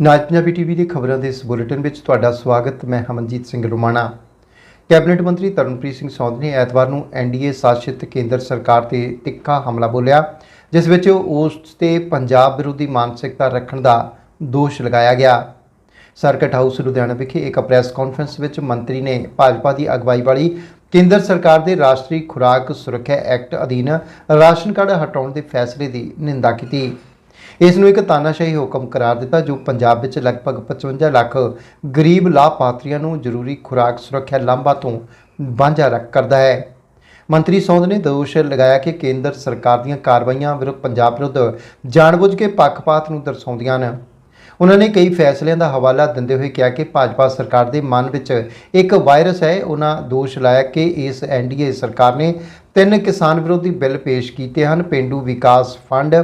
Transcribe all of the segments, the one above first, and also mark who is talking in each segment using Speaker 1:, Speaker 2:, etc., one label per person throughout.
Speaker 1: ਨਾਜ Punjabi TV ਦੀ ਖਬਰਾਂ ਦੇ ਇਸ ਬੁਲੇਟਿਨ ਵਿੱਚ ਤੁਹਾਡਾ ਸਵਾਗਤ, ਮੈਂ ਹਮਨਜੀਤ ਸਿੰਘ ਰੁਮਾਣਾ ਕੈਬਨਿਟ ਮੰਤਰੀ ਤਰਨਪ੍ਰੀਤ ਸਿੰਘ ਸੌਂਧ ਨੇ ਐਤਵਾਰ ਨੂੰ ਐਨਡੀਏ ਸ਼ਾਸਿਤ ਕੇਂਦਰ ਸਰਕਾਰ ਤੇ ਤਿੱਖਾ ਹਮਲਾ ਬੋਲਿਆ, ਜਿਸ ਵਿੱਚ ਉਸ ਤੇ ਪੰਜਾਬ ਵਿਰੋਧੀ ਮਾਨਸਿਕਤਾ ਰੱਖਣ ਦਾ ਦੋਸ਼ ਲਗਾਇਆ ਗਿਆ। ਸਰਕਟ ਹਾਊਸ ਲੁਧਿਆਣਾ ਵਿਖੇ ਇੱਕ ਪ੍ਰੈਸ ਕਾਨਫਰੰਸ ਵਿੱਚ ਮੰਤਰੀ ਨੇ ਭਾਜਪਾ ਦੀ ਅਗਵਾਈ ਵਾਲੀ ਕੇਂਦਰ ਸਰਕਾਰ ਦੇ ਰਾਸ਼ਟਰੀ ਖੁਰਾਕ ਸੁਰੱਖਿਆ ਐਕਟ ਅਧੀਨ ਰਾਸ਼ਨ ਕਾਰਡ ਹਟਾਉਣ ਦੇ ਫੈਸਲੇ ਦੀ ਨਿੰਦਾ ਕੀਤੀ। ਇਸ ਨੂੰ ਇੱਕ ਤਾਨਾਸ਼ਾਹੀ ਹੁਕਮ ਕਰਾਰ ਦਿੱਤਾ, ਜੋ ਪੰਜਾਬ ਵਿੱਚ ਲਗਭਗ 55 ਲੱਖ ਗਰੀਬ ਲਾਭਪਾਤਰੀਆਂ ਨੂੰ ਜ਼ਰੂਰੀ ਖੁਰਾਕ ਸੁਰੱਖਿਆ ਲਾਂਭਾਂ ਤੋਂ ਵਾਂਝਾ ਰੱਖ, ਕਰਦਾ ਹੈ। ਮੰਤਰੀ ਸੌਂਦ ਨੇ ਦੋਸ਼ ਲਗਾਇਆ ਕਿ ਕੇਂਦਰ ਸਰਕਾਰ ਦੀਆਂ ਕਾਰਵਾਈਆਂ ਵਿਰੁੱਧ ਪੰਜਾਬ ਵਿਰੁੱਧ ਜਾਣਬੁੱਝ ਕੇ ਪੱਖਪਾਤ ਨੂੰ ਦਰਸਾਉਂਦੀਆਂ ਹਨ। ਉਹਨਾਂ ਨੇ ਕਈ ਫੈਸਲਿਆਂ ਦਾ ਹਵਾਲਾ ਦਿੰਦੇ ਹੋਏ ਕਿਹਾ ਕਿ ਭਾਜਪਾ ਸਰਕਾਰ ਦੇ ਮਨ ਵਿੱਚ ਇੱਕ ਵਾਇਰਸ ਹੈ। ਉਹਨਾਂ ਦੋਸ਼ ਲਾਇਆ ਕਿ ਇਸ ਐਨਡੀਏ ਸਰਕਾਰ ਨੇ ਤਿੰਨ ਕਿਸਾਨ ਵਿਰੋਧੀ ਬਿੱਲ ਪੇਸ਼ ਕੀਤੇ ਹਨ। ਪਿੰਡੂ ਵਿਕਾਸ ਫੰਡ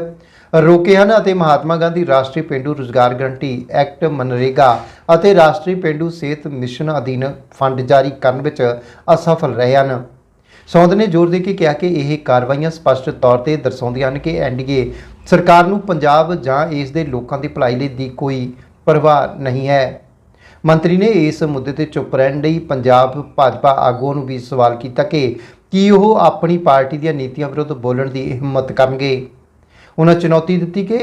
Speaker 1: ਰੋਕੇ ਹਨ ਅਤੇ ਮਹਾਤਮਾ ਗਾਂਧੀ ਰਾਸ਼ਟਰੀ ਪਿੰਡੂ ਰੁਜ਼ਗਾਰ ਗਰੰਟੀ ਐਕਟ ਮਨਰੇਗਾ ਅਤੇ ਰਾਸ਼ਟਰੀ ਪਿੰਡੂ ਸਿਹਤ ਮਿਸ਼ਨ ਅਧੀਨ ਫੰਡ ਜਾਰੀ ਕਰਨ ਵਿੱਚ ਅਸਫਲ ਰਹੇ ਹਨ। ਸੌਂਦ ਨੇ ਜ਼ੋਰ ਦੇ ਕੇ ਕਿਹਾ ਕਿ ਇਹ ਕਾਰਵਾਈਆਂ ਸਪਸ਼ਟ ਤੌਰ ਤੇ ਦਰਸਾਉਂਦੀਆਂ ਹਨ ਕਿ ਐਨਡੀਏ ਸਰਕਾਰ ਨੂੰ ਪੰਜਾਬ ਜਾਂ ਇਸ ਦੇ ਲੋਕਾਂ ਦੀ ਭਲਾਈ ਲਈ ਦੀ ਕੋਈ ਪਰਵਾਹ ਨਹੀਂ ਹੈ। ਮੰਤਰੀ ਨੇ ਇਸ ਮੁੱਦੇ ਤੇ ਚੁੱਪ ਰਹਿਣ ਲਈ ਪੰਜਾਬ ਭਾਜਪਾ ਆਗੂਆਂ ਨੂੰ ਵੀ ਸਵਾਲ ਕੀਤਾ ਕਿ ਕੀ ਉਹ ਆਪਣੀ ਪਾਰਟੀ ਦੀਆਂ ਨੀਤੀਆਂ ਵਿਰੁੱਧ ਬੋਲਣ ਦੀ ਹਿੰਮਤ ਕਰਨਗੇ। ਉਹਨਾਂ ਚੁਣੌਤੀ ਦਿੱਤੀ ਕਿ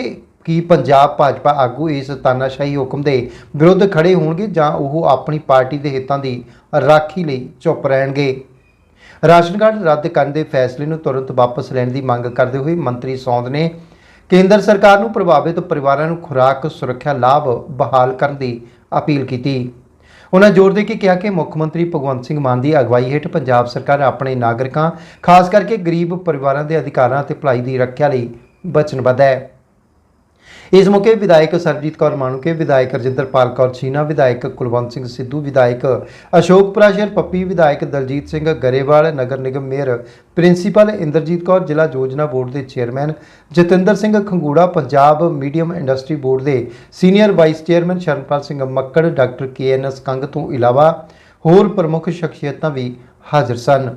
Speaker 1: ਕੀ ਪੰਜਾਬ ਭਾਜਪਾ ਆਗੂ ਇਸ ਤਾਨਾਸ਼ਾਹੀ ਹੁਕਮ ਦੇ ਵਿਰੁੱਧ ਖੜੇ ਹੋਣਗੇ ਜਾਂ ਉਹ ਆਪਣੀ ਪਾਰਟੀ ਦੇ ਹਿੱਤਾਂ ਦੀ ਰਾਖੀ ਲਈ ਚੁੱਪ ਰਹਿਣਗੇ। ਰਾਸ਼ਨ ਕਾਰਡ ਰੱਦ ਕਰਨ ਦੇ ਫੈਸਲੇ ਨੂੰ ਤੁਰੰਤ ਵਾਪਸ ਲੈਣ ਦੀ ਮੰਗ ਕਰਦੇ ਹੋਏ ਮੰਤਰੀ ਸੌਂਦ ਨੇ ਕੇਂਦਰ ਸਰਕਾਰ ਨੂੰ ਪ੍ਰਭਾਵਿਤ ਪਰਿਵਾਰਾਂ ਨੂੰ ਖੁਰਾਕ, ਸੁਰੱਖਿਆ, ਲਾਭ ਬਹਾਲ ਕਰਨ ਦੀ ਅਪੀਲ ਕੀਤੀ। ਉਹਨਾਂ ਜ਼ੋਰ ਦੇ ਕੇ ਕਿਹਾ ਕਿ ਮੁੱਖ ਮੰਤਰੀ ਭਗਵੰਤ ਸਿੰਘ ਮਾਨ ਦੀ ਅਗਵਾਈ ਹੇਠ ਪੰਜਾਬ ਸਰਕਾਰ ਆਪਣੇ ਨਾਗਰਿਕਾਂ, ਖਾਸ ਕਰਕੇ ਗਰੀਬ ਪਰਿਵਾਰਾਂ ਦੇ ਅਧਿਕਾਰਾਂ ਅਤੇ ਭਲਾਈ ਦੀ ਰੱਖਿਆ ਲਈ ਵਚਨਬੱਧ ਹੈ ਇਸ ਮੌਕੇ ਵਿਧਾਇਕ ਸਰਜੀਤ ਕੌਰ ਮਾਣੂਕੇ ਵਿਧਾਇਕ ਰਜਿੰਦਰਪਾਲ ਕੌਰ ਛੀਨਾ, ਵਿਧਾਇਕ ਕੁਲਵੰਤ ਸਿੰਘ ਸਿੱਧੂ, ਵਿਧਾਇਕ ਅਸ਼ੋਕ ਪ੍ਰਾਸ਼ਰ ਪੱਪੀ, ਵਿਧਾਇਕ ਦਲਜੀਤ ਸਿੰਘ ਗਰੇਵਾਲ, ਨਗਰ ਨਿਗਮ ਮੇਅਰ ਪ੍ਰਿੰਸੀਪਲ ਇੰਦਰਜੀਤ ਕੌਰ, ਜ਼ਿਲ੍ਹਾ ਯੋਜਨਾ ਬੋਰਡ ਦੇ chairman Jatinder Singh Khangura, Punjab medium industry board ਦੇ senior vice chairman Sharanpal Singh Makkar, doctor K N S Kang ਤੋਂ ਇਲਾਵਾ ਹੋਰ ਪ੍ਰਮੁੱਖ ਸ਼ਖਸੀਅਤਾਂ ਵੀ ਹਾਜ਼ਰ ਸਨ।